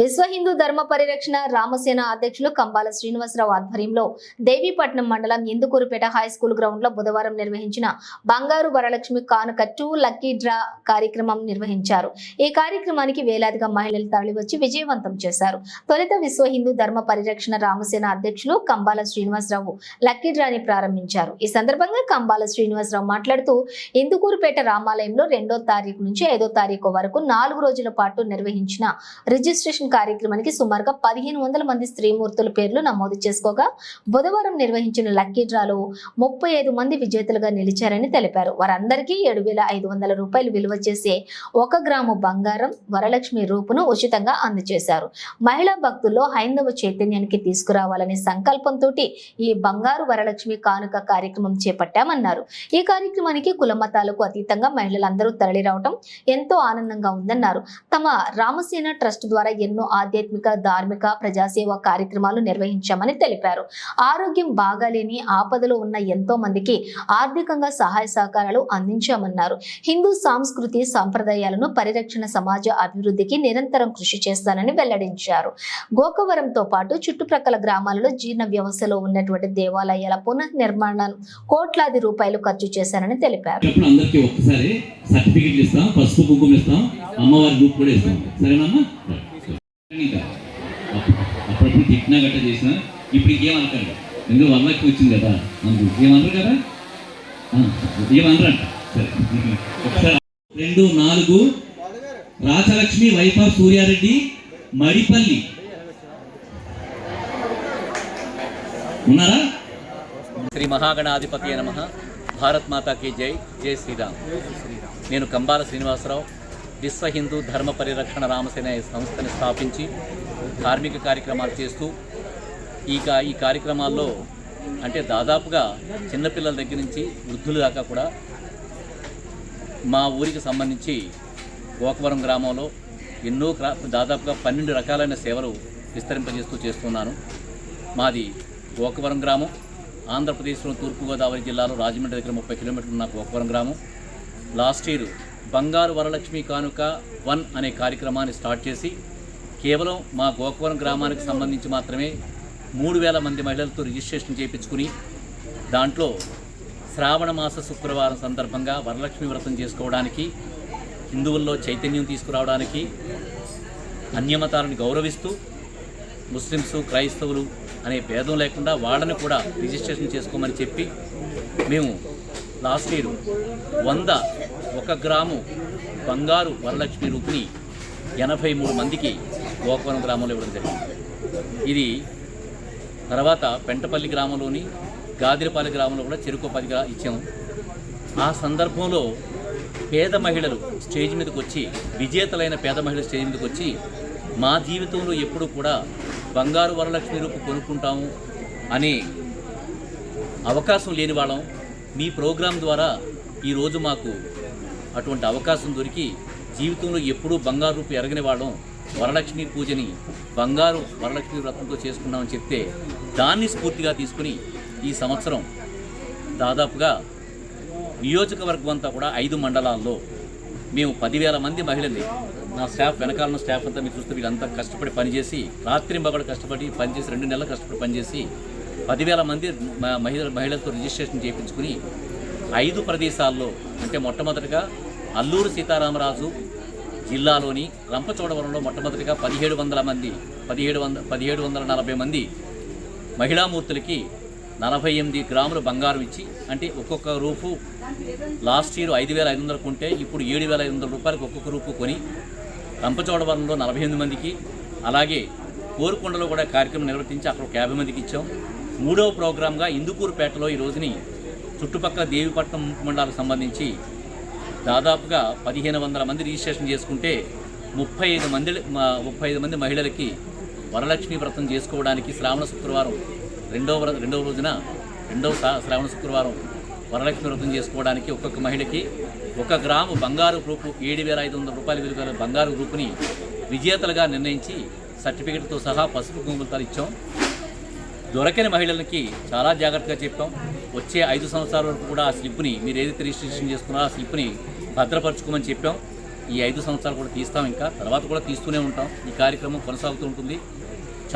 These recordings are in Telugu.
విశ్వ హిందూ ధర్మ పరిరక్షణ రామసేన అధ్యక్షులు కంబాల శ్రీనివాసరావు ఆధ్వర్యంలో దేవీపట్నం మండలం ఇందుకూరుపేట హై స్కూల్ గ్రౌండ్లో బుధవారం నిర్వహించిన బంగారు వరలక్ష్మి కానుక టూ లక్కీ డ్రా కార్యక్రమం నిర్వహించారు. ఈ కార్యక్రమానికి వేలాదిగా మహిళలు తరలివచ్చి విజయవంతం చేశారు. తొలుత విశ్వ హిందూ ధర్మ పరిరక్షణ రామసేన అధ్యక్షులు కంబాల శ్రీనివాసరావు లక్కీ డ్రాని ప్రారంభించారు. ఈ సందర్భంగా కంబాల శ్రీనివాసరావు మాట్లాడుతూ ఇందుకూరుపేట రామాలయంలో రెండో తారీఖు నుంచి ఐదో తారీఖు వరకు నాలుగు రోజుల పాటు నిర్వహించిన రిజిస్టర్ రిజిస్ట్రేషన్ కార్యక్రమానికి సుమారుగా పదిహేను వందల మంది స్త్రీమూర్తుల పేర్లు నమోదు చేసుకోగా బుధవారం నిర్వహించిన లక్కీ డ్రాలో ముప్పై ఐదు మంది విజేతలుగా నిలిచారని తెలిపారు. వారందరికీ ఏడు వేల ఐదు వందల రూపాయలు విలువ చేసే ఒక గ్రాము బంగారం వరలక్ష్మి రూపును ఉచితంగా అందజేశారు. మహిళా భక్తుల్లో హైందవ చైతన్యానికి తీసుకురావాలనే సంకల్పంతో ఈ బంగారు వరలక్ష్మి కానుక కార్యక్రమం చేపట్టామన్నారు. ఈ కార్యక్రమానికి కులమతాలకు అతీతంగా మహిళలందరూ తరలి రావటం ఎంతో ఆనందంగా ఉందన్నారు. తమ రామసేన ట్రస్ట్ ద్వారా ఎన్నో ఆధ్యాత్మిక ధార్మిక ప్రజాసేవ కార్యక్రమాలు నిర్వహించామని తెలిపారు. ఆరోగ్యం బాగాలేని ఆపదలో ఉన్న ఎంతో మందికి ఆర్థికంగా సహాయ సహకారాలు అందించామన్నారు. హిందూ సాంస్కృతి సాంప్రదాయాలను పరిరక్షణ సమాజ అభివృద్ధికి నిరంతరం కృషి చేస్తానని వెల్లడించారు. గోకవరంతో పాటు చుట్టుప్రక్కల గ్రామాలలో జీర్ణ వ్యవస్థలో ఉన్నటువంటి దేవాలయాల పునర్నిర్మాణం కోట్లాది రూపాయలు ఖర్చు చేశారని తెలిపారు. సర్టిఫికెట్లు ఇస్తాం పసుపు కుంకుమ ఇస్తాం అమ్మవారి గ్రూప్ కూడా ఇస్తాం. సరేనమ్మా? అప్పుడప్పుడు తిట్టినా గట్ట చేసినా ఇప్పుడు ఇంకేమనకండి. ఎందుకు అమ్మకి వచ్చింది కదా. అందుకు ఏమనరు కదా? ఆ, ఏమనరంట? సరే. ఒకసారి రెండు నాలుగు. Rajalakshmi wife of Suryareddy Madipalli. ఉన్నారా? శ్రీ మహాగణాధిపతి నమ భారత్ మాతాకి జై. జై శ్రీరామ్. నేను కంబాల శ్రీనివాసరావు. విశ్వ హిందూ ధర్మ పరిరక్షణ రామసేన సంస్థని స్థాపించి కార్మిక కార్యక్రమాలు చేస్తూ ఈ కా ఈ కార్యక్రమాల్లో అంటే దాదాపుగా చిన్నపిల్లల దగ్గర నుంచి వృద్ధుల దాకా కూడా మా ఊరికి సంబంధించి గోకవరం గ్రామంలో ఎన్నో దాదాపుగా పన్నెండు రకాలైన సేవలు విస్తరింపజేస్తూ చేస్తున్నాను. మాది గోకవరం గ్రామం. ఆంధ్రప్రదేశ్లో తూర్పుగోదావరి జిల్లాలో రాజమండ్రి దగ్గర ముప్పై కిలోమీటర్లు ఉన్న గోకవరం గ్రామం. లాస్ట్ ఇయర్ బంగారు వరలక్ష్మి కానుక వన్ అనే కార్యక్రమాన్ని స్టార్ట్ చేసి కేవలం మా గోకవరం గ్రామానికి సంబంధించి మాత్రమే మూడు వేల మంది మహిళలతో రిజిస్ట్రేషన్ చేయించుకుని దాంట్లో శ్రావణ మాస శుక్రవారం సందర్భంగా వరలక్ష్మి వ్రతం చేసుకోవడానికి హిందువుల్లో చైతన్యం తీసుకురావడానికి అన్యమతాలను గౌరవిస్తూ ముస్లిమ్స్ క్రైస్తవులు అనే భేదం లేకుండా వాళ్ళని కూడా రిజిస్ట్రేషన్ చేసుకోమని చెప్పి మేము లాస్ట్ ఇయర్ వంద ఒక గ్రాము బంగారు వరలక్ష్మి రూపిణి ఎనభై మూడు మందికి గోకవరం గ్రామంలో ఇవ్వడం జరిగింది. ఇది తర్వాత పెంటపల్లి గ్రామంలోని గాదిరిపాలి గ్రామంలో కూడా చెరుకు పదిగా ఇచ్చాము ఆ సందర్భంలో పేద మహిళలు స్టేజ్ మీదకి వచ్చి విజేతలైన పేద మహిళలు స్టేజ్ మీదకి వచ్చి మా జీవితంలో ఎప్పుడూ కూడా బంగారు వరలక్ష్మి రూపు కొనుక్కుంటాము అనే అవకాశం లేని వాళ్ళం. మీ ప్రోగ్రాం ద్వారా ఈరోజు మాకు అటువంటి అవకాశం దొరికి జీవితంలో ఎప్పుడూ బంగారు రూపు ఎరగని వాళ్ళం. వరలక్ష్మి పూజని బంగారు వరలక్ష్మి వ్రతంతో చేసుకున్నామని చెప్తే దాన్ని స్ఫూర్తిగా తీసుకుని ఈ సంవత్సరం దాదాపుగా నియోజకవర్గం అంతా కూడా ఐదు మండలాల్లో మేము పదివేల మంది మహిళల్ని నా స్టాఫ్ వెనకాలన్న స్టాఫ్ అంతా మీరు చూస్తే వీళ్ళంతా కష్టపడి పనిచేసి రాత్రింబగడు కష్టపడి పనిచేసి రెండు నెలలు కష్టపడి పనిచేసి పదివేల మంది మహిళ మహిళలతో రిజిస్ట్రేషన్ చేయించుకుని ఐదు ప్రదేశాల్లో అంటే మొట్టమొదటిగా అల్లూరు సీతారామరాజు జిల్లాలోని రంపచోడవరంలో మొట్టమొదటిగా పదిహేడు వందల మంది పదిహేడు వంద పదిహేడు వందల నలభై మంది మహిళామూర్తులకి నలభై ఎనిమిది గ్రాములు బంగారం ఇచ్చి అంటే ఒక్కొక్క రూపు లాస్ట్ ఇయర్ ఐదు వేల ఐదు వందలు కొంటే ఇప్పుడు ఏడు వేల ఐదు వందల రూపాయలకు ఒక్కొక్క రూపు కొని రంపచోడవరంలో నలభై ఎనిమిది మందికి అలాగే కోరుకొండలో కూడా కార్యక్రమం నిర్వర్తించి అక్కడ ఒక యాభై మందికి ఇచ్చాం. మూడవ ప్రోగ్రాంగా ఇందుకూరుపేటలో ఈ రోజుని చుట్టుపక్కల దేవిపట్నం మండలాలకు సంబంధించి దాదాపుగా పదిహేను వందల మంది రిజిస్ట్రేషన్ చేసుకుంటే ముప్పై ఐదు మంది ముప్పై ఐదు మంది మహిళలకి వరలక్ష్మి వ్రతం చేసుకోవడానికి శ్రావణ శుక్రవారం రెండవ వ్ర- రెండవ రోజున రెండవ శ్రావణ శుక్రవారం వరలక్ష్మి వ్రతం చేసుకోవడానికి ఒక్కొక్క మహిళకి ఒక గ్రాము బంగారు గ్రూపు ఏడు వేల ఐదు వందల రూపాయల విలువ బంగారు గ్రూపుని విజేతలుగా నిర్ణయించి సర్టిఫికెట్తో సహా పసుపు కుంకుమలతో ఇచ్చాం దొరకని మహిళలకి చాలా జాగ్రత్తగా చెప్పాం. వచ్చే ఐదు సంవత్సరాల వరకు కూడా ఆ స్లిప్ని మీరు ఏదైతే రిజిస్ట్రేషన్ చేసుకున్నారో ఆ స్లిప్ని భద్రపరచుకోమని చెప్పాం. ఈ ఐదు సంవత్సరాలు కూడా తీస్తాం ఇంకా. తర్వాత కూడా తీస్తూనే ఉంటాం. ఈ కార్యక్రమం కొనసాగుతూ ఉంటుంది.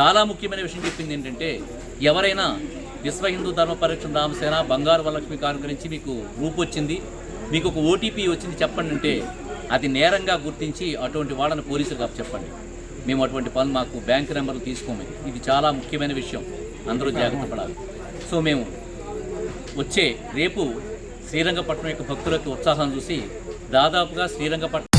చాలా ముఖ్యమైన విషయం చెప్పింది ఏంటంటే ఎవరైనా విశ్వ హిందూ ధర్మ పరిరక్షణ రామసేన బంగారు వరలక్ష్మి కానుక గురించి మీకు రూపు వచ్చింది మీకు ఒక ఓటీపీ వచ్చింది చెప్పండి అంటే అది నేరంగా గుర్తించి అటువంటి వాళ్ళని పోలీసులకు చెప్పండి. మేము అటువంటి పనులు మాకు బ్యాంక్ నెంబర్లు తీసుకోము. ఇది చాలా ముఖ్యమైన విషయం. అందరూ జాగ్రత్త పడాలి. సో మేము వచ్చే రేపు శ్రీరంగపట్నం యొక్క భక్తులకు ఉత్సాహం చూసి దాదాపుగా శ్రీరంగపట్నం